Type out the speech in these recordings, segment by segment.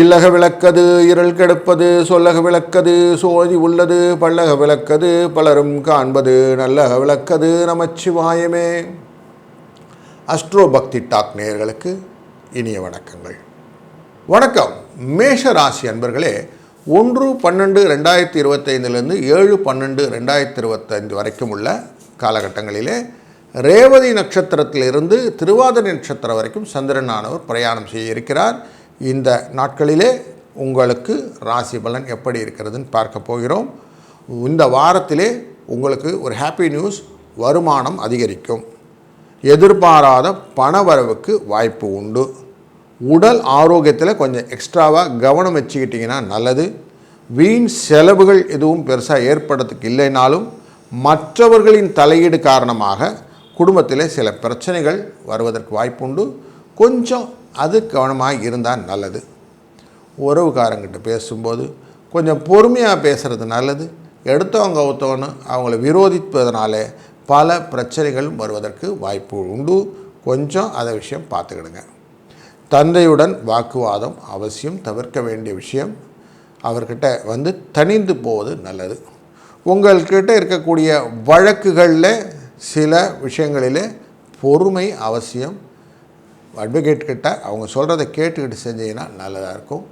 இல்லக விளக்கது இருள் கெடுப்பது சொல்லக விளக்கது சோதி உள்ளது பல்லக விளக்கது பலரும் காண்பது நல்லக விளக்கது நமச்சிவாயமே. அஸ்ட்ரோ பக்தி டாக் நேயர்களுக்கு இனிய வணக்கங்கள். வணக்கம். மேஷ ராசி அன்பர்களே ஒன்று பன்னெண்டு ரெண்டாயிரத்தி இருபத்தைந்திலிருந்து ஏழு பன்னெண்டு ரெண்டாயிரத்தி இருபத்தைந்து வரைக்கும் உள்ள காலகட்டங்களிலே ரேவதி நட்சத்திரத்திலிருந்து திருவாதிரை நட்சத்திரம் வரைக்கும் சந்திரனானவர் பிரயாணம் செய்ய இருக்கிறார். இந்த நாட்களிலே உங்களுக்கு ராசி பலன் எப்படி இருக்கிறதுன்னு பார்க்க போகிறோம். இந்த வாரத்திலே உங்களுக்கு ஒரு ஹாப்பி நியூஸ் வருமானம் அதிகரிக்கும். எதிர்பாராத பணவரவுக்கு வாய்ப்பு உண்டு. உடல் ஆரோக்கியத்தில் கொஞ்சம் எக்ஸ்ட்ராவாக கவனம் வச்சுக்கிட்டிங்கன்னா நல்லது. வீண் செலவுகள் எதுவும் பெருசாக ஏற்படுறதுக்கு இல்லைனாலும் மற்றவர்களின் தலையீடு காரணமாக குடும்பத்தில் சில பிரச்சனைகள் வருவதற்கு வாய்ப்புண்டு. கொஞ்சம் அது கவனமாக இருந்தால் நல்லது. உறவுக்காரங்கிட்ட பேசும்போது கொஞ்சம் பொறுமையாக பேசுகிறது நல்லது. எடுத்தவங்க ஒருத்தவனு அவங்கள விரோதிப்பதனாலே பல பிரச்சனைகள் வருவதற்கு வாய்ப்பு உண்டு. கொஞ்சம் அதை விஷயம் பார்த்துக்கிடுங்க. தந்தையுடன் வாக்குவாதம் அவசியம். தவிர்க்க வேண்டிய விஷயம் அவர்கிட்ட வந்து தணிந்து போவது நல்லது. உங்கள்கிட்ட இருக்கக்கூடிய வழக்குகளில் சில விஷயங்களிலே பொறுமை அவசியம். அட்வொகேட் கிட்ட அவங்க சொல்கிறத கேட்டுக்கிட்டு செஞ்சீங்கன்னா நல்லதாக இருக்கும்.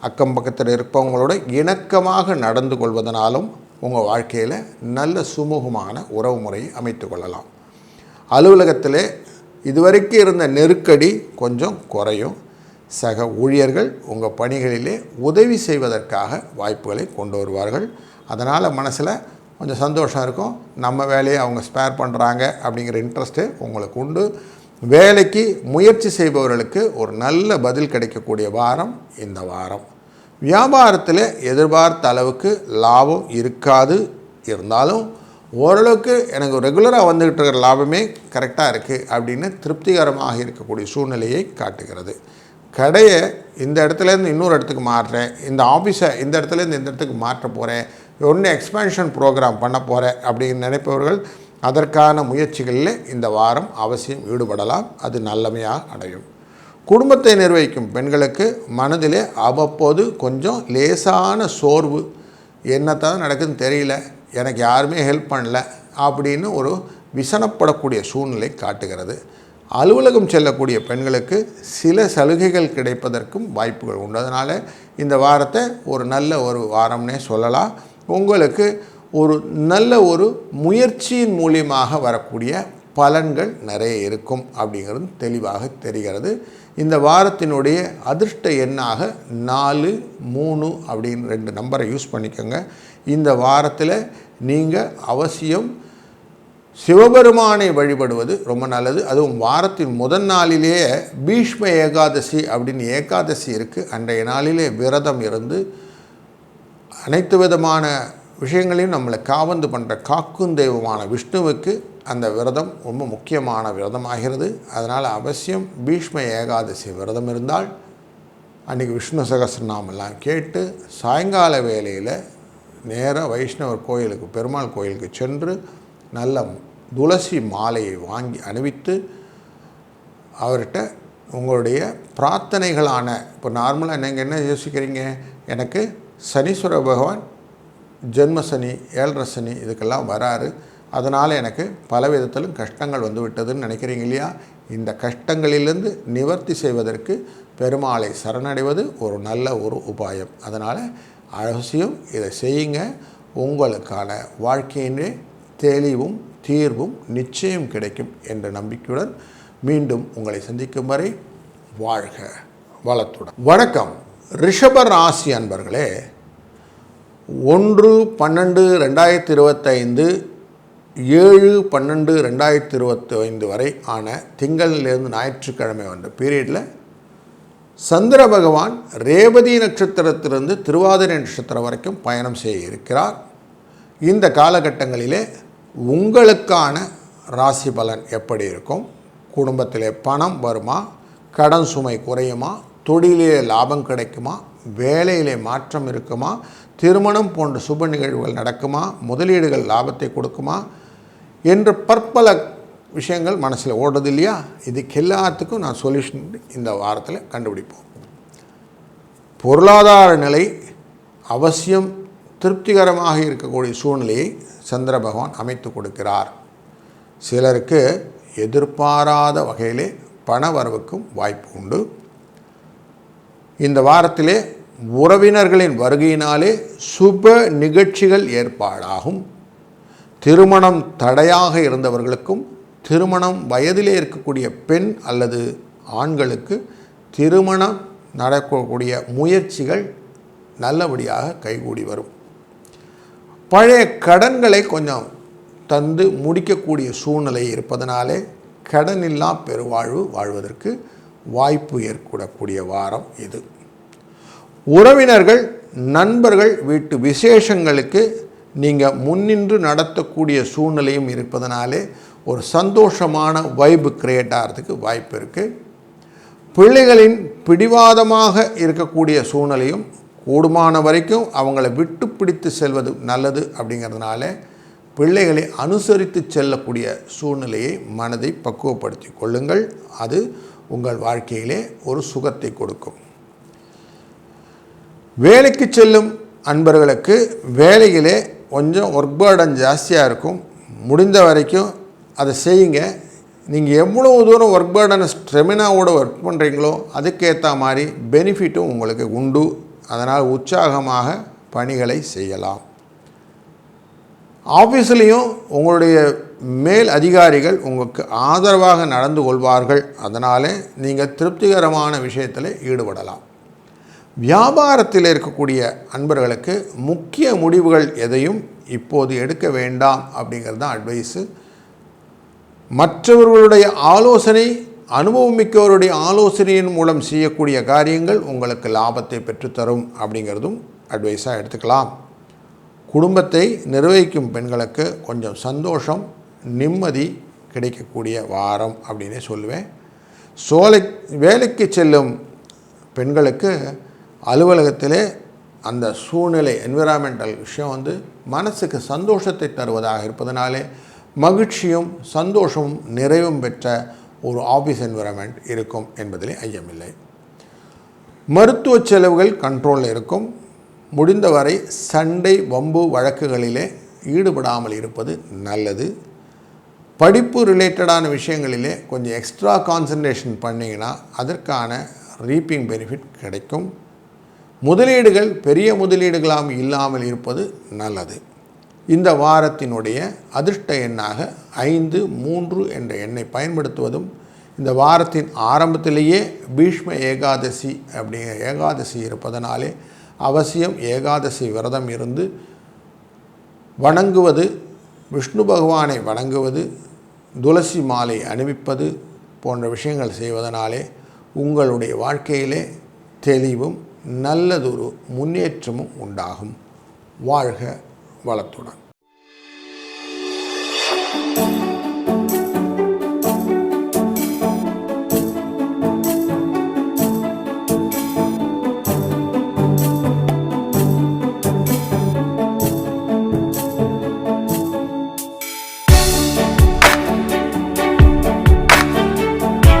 அக்கம் பக்கத்தில் இருப்பவங்களோட இணக்கமாக நடந்து கொள்வதனாலும் உங்கள் வாழ்க்கையில் நல்ல சுமூகமான உறவு முறையை அமைத்து கொள்ளலாம். அலுவலகத்தில் இதுவரைக்கும் இருந்த நெருக்கடி கொஞ்சம் குறையும். சக ஊழியர்கள் உங்கள் பணிகளிலே உதவி செய்வதற்காக வாய்ப்புகளை கொண்டு வருவார்கள். அதனால் மனசில் கொஞ்சம் சந்தோஷம் இருக்கும். நம்ம வேலையை அவங்க ஸ்பேர் பண்ணுறாங்க அப்படிங்கிற இன்ட்ரெஸ்ட்டு உங்களுக்கு உண்டு. வேலைக்கு முயற்சி செய்பவர்களுக்கு ஒரு நல்ல பதில் கிடைக்கக்கூடிய வாரம் இந்த வாரம். வியாபாரத்தில் எதிர்பார்த்த அளவுக்கு லாபம் இருக்காது. இருந்தாலும் ஓரளவுக்கு எனக்கு ரெகுலராக வந்துக்கிட்டு இருக்கிற லாபமே கரெக்டாக இருக்குது அப்படின்னு திருப்திகரமாக இருக்கக்கூடிய சூழ்நிலையை காட்டுகிறது. கடையை இந்த இடத்துலேருந்து இன்னொரு இடத்துக்கு மாறுறேன். இந்த ஆஃபீஸை இந்த இடத்துலேருந்து இந்த இடத்துக்கு மாற்ற போகிறேன் ஒன்று எக்ஸ்பேன்ஷன் ப்ரோக்ராம் பண்ண போகிறேன் அப்படின்னு நினைப்பவர்கள் அதற்கான முயற்சிகளில் இந்த வாரம் அவசியம் ஈடுபடலாம். அது நல்லமையாக அடையும். குடும்பத்தை நிர்வகிக்கும் பெண்களுக்கு மனதிலே அவ்வப்போது கொஞ்சம் லேசான சோர்வு என்னத்தான் நடக்குதுன்னு தெரியல எனக்கு யாருமே ஹெல்ப் பண்ணல அப்படின்னு ஒரு விசனப்படக்கூடிய சூழ்நிலை காட்டுகிறது. அலுவலகம் செல்லக்கூடிய பெண்களுக்கு சில சலுகைகள் கிடைப்பதற்கும் வாய்ப்புகள் உண்டு. அதனால் இந்த வாரத்தை ஒரு நல்ல ஒரு வாரம்னே சொல்லலாம். உங்களுக்கு ஒரு நல்ல ஒரு முயற்சியின் மூலியமாக வரக்கூடிய பலன்கள் நிறைய இருக்கும் அப்படிங்கிறது தெளிவாக தெரிகிறது. இந்த வாரத்தினுடைய அதிர்ஷ்ட எண்ணாக நாலு மூணு அப்படின்னு ரெண்டு நம்பரை யூஸ் பண்ணிக்கோங்க. இந்த வாரத்தில் நீங்கள் அவசியம் சிவபெருமானை வழிபடுவது ரொம்ப நல்லது. அதுவும் வாரத்தின் முதல் நாளிலேயே பீஷ்ம ஏகாதசி அப்படின்னு ஏகாதசி இருக்குது அன்றைய நாளிலே விரதம் இருந்து அனைத்து விதமான விஷயங்களையும் நம்மளை காவந்து பண்ணுற காக்கும் தெய்வமான விஷ்ணுவுக்கு அந்த விரதம் ரொம்ப முக்கியமான விரதம் ஆகிறது அதனால் அவசியம் பீஷ்ம ஏகாதசி விரதம் இருந்தால் அன்றைக்கி விஷ்ணு சகசிரநாமெல்லாம் கேட்டு சாயங்கால வேளையில் நேராக வைஷ்ணவர் கோயிலுக்கு பெருமாள் கோயிலுக்கு சென்று நல்ல துளசி மாலையை வாங்கி அணிவித்து அவர்கிட்ட உங்களுடைய பிரார்த்தனைகளான இப்போ நார்மலாக நீங்கள் என்ன யோசிக்கிறீங்க? எனக்கு சனீஸ்வர பகவான் ஜென்மசனி ஏழரசனி இதுக்கெல்லாம் வராரு. அதனால் எனக்கு பல விதத்திலும் கஷ்டங்கள் வந்து விட்டதுன்னு நினைக்கிறீங்க இல்லையா? இந்த கஷ்டங்களிலிருந்து நிவர்த்தி செய்வதற்கு பெருமாளை சரணடைவது ஒரு நல்ல ஒரு உபாயம். அதனால் அவசியம் இதை செய்யுங்க. உங்களுக்கான வாழ்க்கையினே தெளிவும் தீர்வும் நிச்சயம் கிடைக்கும் என்ற நம்பிக்கையுடன் மீண்டும் உங்களை சந்திக்கும் வரை வாழ்க வளத்துடன். வணக்கம். ரிஷப ராசி அன்பர்களே ஒன்று பன்னெண்டு ரெண்டாயிரத்தி இருபத்தைந்து ஏழு பன்னெண்டு ரெண்டாயிரத்தி இருபத்தி ஐந்து வரை ஆன திங்களிலிருந்து ஞாயிற்றுக்கிழமை வந்த பீரியடில் சந்திர பகவான் ரேவதி நட்சத்திரத்திலிருந்து திருவாதிரை நட்சத்திரம் வரைக்கும் பயணம் செய்ய இருக்கிறார். இந்த காலகட்டங்களிலே உங்களுக்கான ராசி பலன் எப்படி இருக்கும்? குடும்பத்திலே பணம் வருமா? கடன் சுமை குறையுமா? தொழிலே லாபம் கிடைக்குமா? வேலையிலே மாற்றம் இருக்குமா? திருமணம் போன்ற சுப நிகழ்வுகள் நடக்குமா? முதலீடுகள் லாபத்தை கொடுக்குமா? என்று பற்பல விஷயங்கள் மனசில் ஓடுறது இல்லையா? இதுக்கு எல்லாத்துக்கும் நான் சொல்யூஷன் இந்த வாரத்தில் கண்டுபிடிப்போம். பொருளாதார நிலை அவசியம் திருப்திகரமாக இருக்கக்கூடிய சூழ்நிலையை சந்திர பகவான் அமைத்து கொடுக்கிறார். சிலருக்கு எதிர்பாராத வகையிலே பண வரவுக்கும் வாய்ப்பு உண்டு. இந்த வாரத்திலே உறவினர்களின் வருகையினாலே சுப நிகழ்ச்சிகள் ஏற்பாடாகும். திருமணம் தடையாக இருந்தவர்களுக்கும் திருமணம் வயதிலே இருக்கக்கூடிய பெண் அல்லது ஆண்களுக்கு திருமணம் நடக்கக்கூடிய முயற்சிகள் நல்லபடியாக கைகூடி வரும். பழைய கடன்களை கொஞ்சம் தந்து முடிக்கக்கூடிய சூழ்நிலை இருப்பதனாலே கடனில்லா பெருவாழ்வு வாழ்வதற்கு வாய்ப்பு ஏற்படக்கூடிய வாரம் இது. உறவினர்கள் நண்பர்கள் வீட்டு விசேஷங்களுக்கு நீங்கள் முன்னின்று நடத்தக்கூடிய சூழ்நிலையும் இருப்பதனாலே ஒரு சந்தோஷமான வைப்பு கிரியேட் ஆகிறதுக்கு வாய்ப்பு இருக்குது பிள்ளைகளின் பிடிவாதமாக இருக்கக்கூடிய சூழ்நிலையும் கூடுமான வரைக்கும் அவங்கள விட்டு பிடித்து செல்வது நல்லது அப்படிங்கிறதுனால பிள்ளைகளை அனுசரித்து செல்லக்கூடிய சூழ்நிலையை மனதை பக்குவப்படுத்தி கொள்ளுங்கள். அது உங்கள் வாழ்க்கையிலே ஒரு சுகத்தை கொடுக்கும். வேலைக்கு செல்லும் அன்பர்களுக்கு வேலையிலே கொஞ்சம் ஒர்க் பேர்டன் ஜாஸ்தியாக இருக்கும். முடிந்த வரைக்கும் அதை செய்யுங்க. நீங்கள் எவ்வளோ தூரம் ஒர்க் பேர்டனை ஸ்ட்ரெமினாவோட ஒர்க் பண்ணுறீங்களோ அதுக்கேற்ற மாதிரி பெனிஃபிட்டும் உங்களுக்கு உண்டு. அதனால் உற்சாகமாக பணிகளை செய்யலாம். ஆஃபீஸ்லேயும் உங்களுடைய மேல் அதிகாரிகள் உங்களுக்கு ஆதரவாக நடந்து கொள்வார்கள். அதனால் நீங்கள் திருப்திகரமான விஷயத்தில் ஈடுபடலாம். வியாபாரத்தில் இருக்கக்கூடிய அன்பர்களுக்கு முக்கிய முடிவுகள் எதையும் இப்போது எடுக்க வேண்டாம் அப்படிங்கிறது தான் அட்வைஸு மற்றவர்களுடைய ஆலோசனை அனுபவமிக்கவருடைய ஆலோசனையின் மூலம் செய்யக்கூடிய காரியங்கள் உங்களுக்கு லாபத்தை பெற்றுத்தரும் அப்படிங்கிறதும் அட்வைஸாக எடுத்துக்கலாம். குடும்பத்தை நிர்வகிக்கும் பெண்களுக்கு கொஞ்சம் சந்தோஷம் நிம்மதி கிடைக்கக்கூடிய வாரம் அப்படின்னே சொல்லுவேன். சோலை வேலைக்கு செல்லும் பெண்களுக்கு அலுவலகத்திலே அந்த சூழ்நிலை என்விரான்மெண்டல் விஷயம் வந்து மனசுக்கு சந்தோஷத்தை தருவதாக இருப்பதனாலே மகிழ்ச்சியும் சந்தோஷமும் நிறைவும் பெற்ற ஒரு ஆஃபீஸ் என்விரான்மெண்ட் இருக்கும் என்பதிலே ஐயமில்லை. மருத்துவ செலவுகள் கண்ட்ரோலில் இருக்கும். முடிந்தவரை சண்டை வம்பு வழக்குகளிலே ஈடுபடாமல் இருப்பது நல்லது. படிப்பு ரிலேட்டடான விஷயங்களிலே கொஞ்சம் எக்ஸ்ட்ரா கான்சன்ட்ரேஷன் பண்ணிங்கன்னா அதற்கான ரீப்பிங் பெனிஃபிட் கிடைக்கும். முதலீடுகள் பெரிய முதலீடுகளாம் இல்லாமல் இருப்பது நல்லது. இந்த வாரத்தினுடைய அதிர்ஷ்ட எண்ணாக ஐந்து மூன்று என்ற எண்ணை பயன்படுத்துவதும் இந்த வாரத்தின் ஆரம்பத்திலேயே பீஷ்ம ஏகாதசி அப்படிங்கிற ஏகாதசி இருப்பதனாலே அவசியம் ஏகாதசி விரதம் இருந்து வணங்குவது விஷ்ணு பகவானை வணங்குவது துளசி மாலை அணிவிப்பது போன்ற விஷயங்கள் செய்வதனாலே உங்களுடைய வாழ்க்கையிலே தெளிவும் நல்லதொரு முன்னேற்றமும் உண்டாகும். வாழ்க வளத்துடன்.